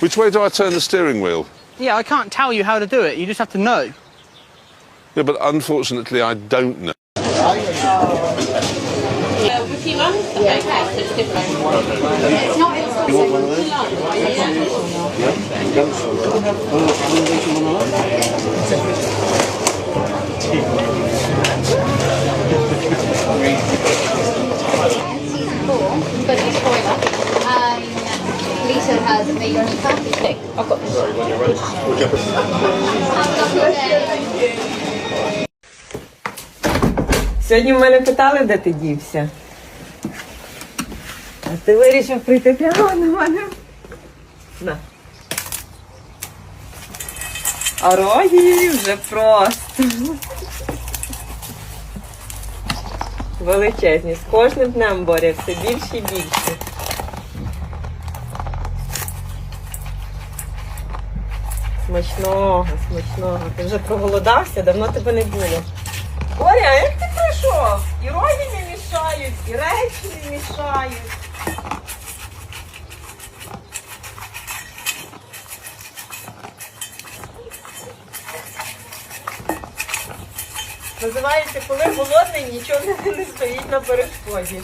Which way do I turn the steering wheel? Yeah, I can't tell you how to do it. You just have to know. Yeah, but unfortunately, I don't know. with you, Сьогодні в мене питали, де ти дівся. А ти вирішив прийти прямо на мене. На. А роги вже просто. Величезні. З кожним днем борються все більше і більше. Смачного, смачного. Ти вже проголодався, давно тебе не було. Боря, як ти прийшов? І роги не мішають, і речі не мішають. Називається, коли голодний, нічого не стоїть на перешкоді.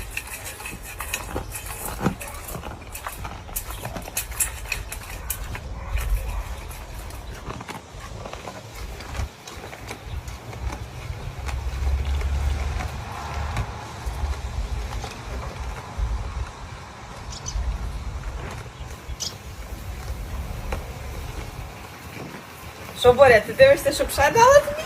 Що, Боря, ти дивишся, щоб ще дала тобі?